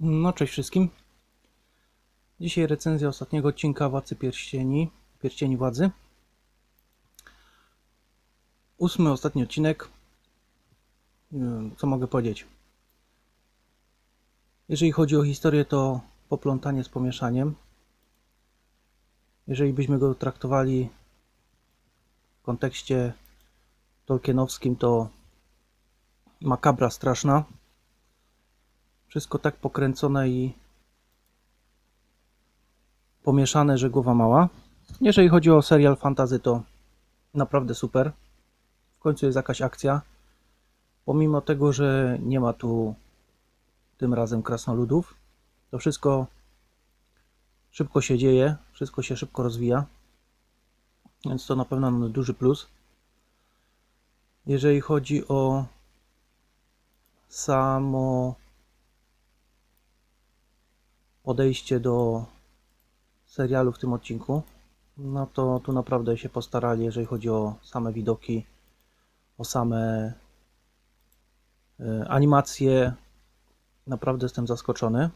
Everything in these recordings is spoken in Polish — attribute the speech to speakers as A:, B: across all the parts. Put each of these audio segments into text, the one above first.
A: No, cześć wszystkim. Dzisiaj recenzja ostatniego odcinka Władcy Pierścieni, Pierścieni Władzy. Ósmy, ostatni odcinek. Ym, Co mogę powiedzieć? Jeżeli chodzi o historię, to poplątanie z pomieszaniem. Jeżeli byśmy go traktowali w kontekście tolkienowskim, to makabra straszna. Wszystko tak pokręcone i pomieszane, że głowa mała. Jeżeli chodzi o serial fantazy, to naprawdę super. W końcu jest jakaś akcja. Pomimo tego, że nie ma tu tym razem krasnoludów, to wszystko szybko się dzieje, wszystko się szybko rozwija. Więc to na pewno duży plus. Jeżeli chodzi o samo podejście do serialu w tym odcinku, no to tu naprawdę się postarali, jeżeli chodzi o same widoki, o same e, animacje. Naprawdę jestem zaskoczony.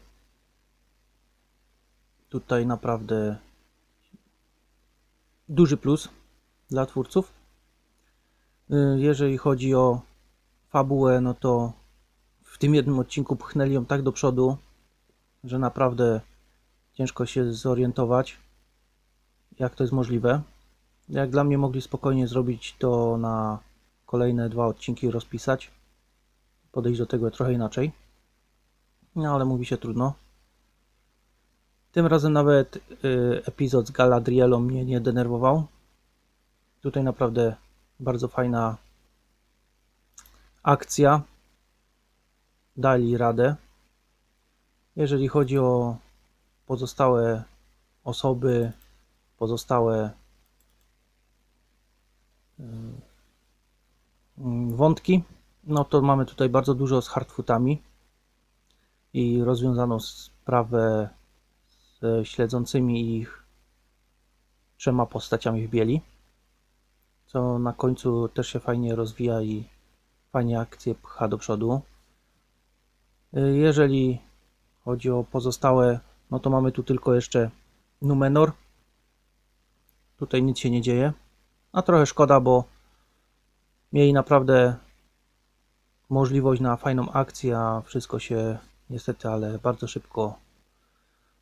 A: Tutaj naprawdę duży plus dla twórców. E, Jeżeli chodzi o fabułę, no to w tym jednym odcinku pchnęli ją tak do przodu, że naprawdę ciężko się zorientować, jak to jest możliwe. Jak dla mnie mogli spokojnie zrobić to na kolejne dwa odcinki rozpisać, podejść do tego trochę inaczej. No ale mówi się trudno. Tym razem nawet y, epizod z Galadrielą mnie nie denerwował. Tutaj naprawdę bardzo fajna akcja. Dali radę. Jeżeli chodzi o pozostałe osoby, pozostałe ym, wątki, no to mamy tutaj bardzo dużo z hardfootami i rozwiązaną sprawę ze śledzącymi ich trzema postaciami w bieli, co na końcu też się fajnie rozwija i fajnie akcję pcha do przodu. Y, Jeżeli chodzi o pozostałe, no to mamy tu tylko jeszcze Numenor. Tutaj nic się nie dzieje. A trochę szkoda, bo mieli naprawdę możliwość na fajną akcję, a wszystko się niestety, ale bardzo szybko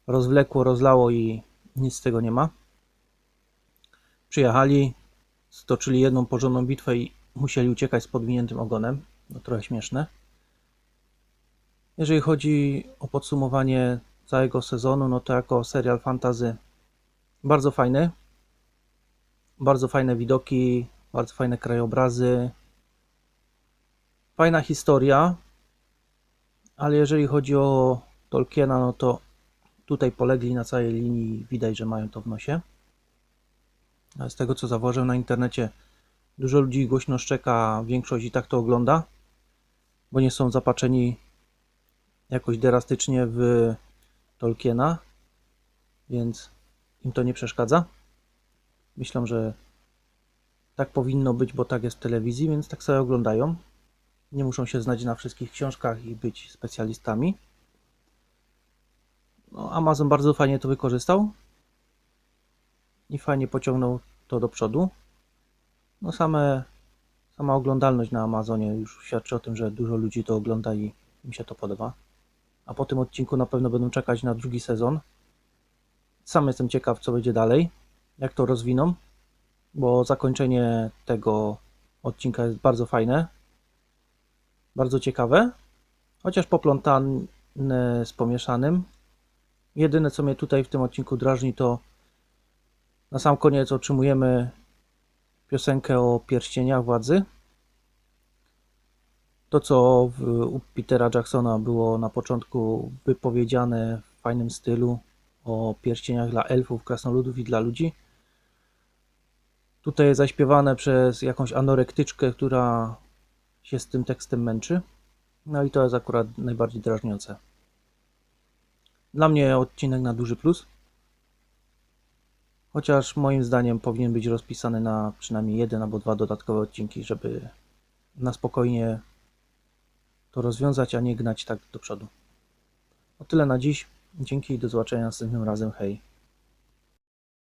A: rozwlekło, rozlało i nic z tego nie ma. Przyjechali, stoczyli jedną porządną bitwę i musieli uciekać z podwiniętym ogonem. No trochę śmieszne. Jeżeli chodzi o podsumowanie całego sezonu, no to jako serial fantazy bardzo fajny. Bardzo fajne widoki, bardzo fajne krajobrazy. Fajna historia. Ale jeżeli chodzi o Tolkiena, no to tutaj polegli na całej linii. Widać, że mają to w nosie. Z tego co zauważyłem na internecie, dużo ludzi głośno szczeka, większość i tak to ogląda, bo nie są zapatrzeni jakoś drastycznie w Tolkiena, więc im to nie przeszkadza. Myślę, że tak powinno być, bo tak jest w telewizji, więc tak sobie oglądają. Nie muszą się znać na wszystkich książkach i być specjalistami. No, Amazon bardzo fajnie to wykorzystał i fajnie pociągnął to do przodu. No same, sama oglądalność na Amazonie już świadczy o tym, że dużo ludzi to ogląda i im się to podoba a po tym odcinku na pewno będą czekać na drugi sezon. Sam jestem ciekaw, co będzie dalej, jak to rozwiną, bo zakończenie tego odcinka jest bardzo fajne, bardzo ciekawe, chociaż poplątane z pomieszanym. Jedyne, co mnie tutaj w tym odcinku drażni, to na sam koniec otrzymujemy piosenkę o pierścieniach władzy. To, co w, u Petera Jacksona było na początku wypowiedziane w fajnym stylu o pierścieniach dla elfów, krasnoludów i dla ludzi. Tutaj jest zaśpiewane przez jakąś anorektyczkę, która się z tym tekstem męczy. No i to jest akurat najbardziej drażniące. Dla mnie odcinek na duży plus. Chociaż moim zdaniem powinien być rozpisany na przynajmniej jeden albo dwa dodatkowe odcinki, żeby na spokojnie to rozwiązać, a nie gnać tak do przodu. No tyle na dziś. Dzięki i do zobaczenia następnym razem. Hej.